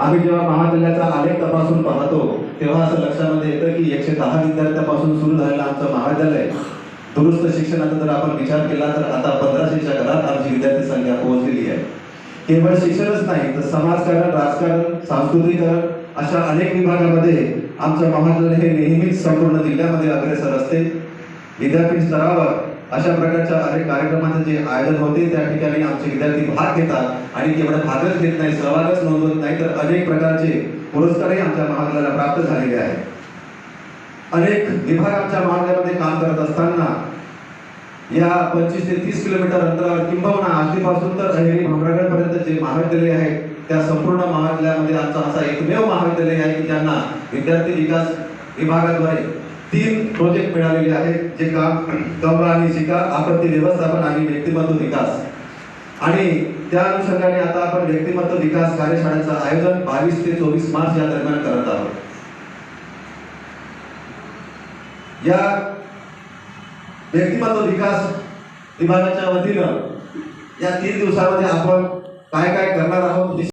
आम्ही जेव्हा महाविद्यालयाचा आलेख तपासून पाहतो तेव्हा असं लक्षामध्ये येतं की एकशे दहा विद्यार्थ्यापासून सुरू झालेलं आमचं महाविद्यालय. दुरुस्त शिक्षणाचा जर आपण विचार केला तर आता पंधराशेच्या घरात आमची विद्यार्थी संख्या पोहोचलेली आहे. केवळ शिक्षणच नाही तर समाजकारण राजकारण सांस्कृतिकरण अशा अनेक विभागामध्ये आमचं महाविद्यालय हे नेहमीच संपूर्ण जिल्ह्यामध्ये अग्रेसर असते. विद्यापीठ स्तरावर अशा प्रकारच्या अनेक कार्यक्रमाचे जे आयोजन होते त्या ठिकाणी आमचे विद्यार्थी भाग घेतात. आणि केवळ भागच घेत नाही सहभागच नोंदवत नाही तर अनेक प्रकारचे पुरस्कारही आमच्या महाविद्यालयाला प्राप्त झालेले आहेत. अनेक विभाग आमच्या महाविद्यालयामध्ये काम करत असताना या पंचवीस ते तीस किलोमीटर अंतरावर किंबहुना आष्टीपासून तर अहेरी भामरागडपर्यंत जे महाविद्यालय आहे त्या संपूर्ण महाविद्यालयामध्ये आमचा असा एकमेव महाविद्यालय आहे की ज्यांना विद्यार्थी विकास विभागाद्वारे तीन प्रोजेक्ट मिळालेले आहेत जे काम कमरा आणि शिका आपत्ती व्यवस्थापन आणि व्यक्तिमत्व विकास. आणि त्या अनुषंगाने आता आपण व्यक्तिमत्व विकास कार्यशाळेचं आयोजन बावीस ते चोवीस मार्च या दरम्यान करत आहोत. या व्यक्तिमत्व विकास विभागाच्या वतीनं या तीन दिवसामध्ये आपण काय काय करणार आहोत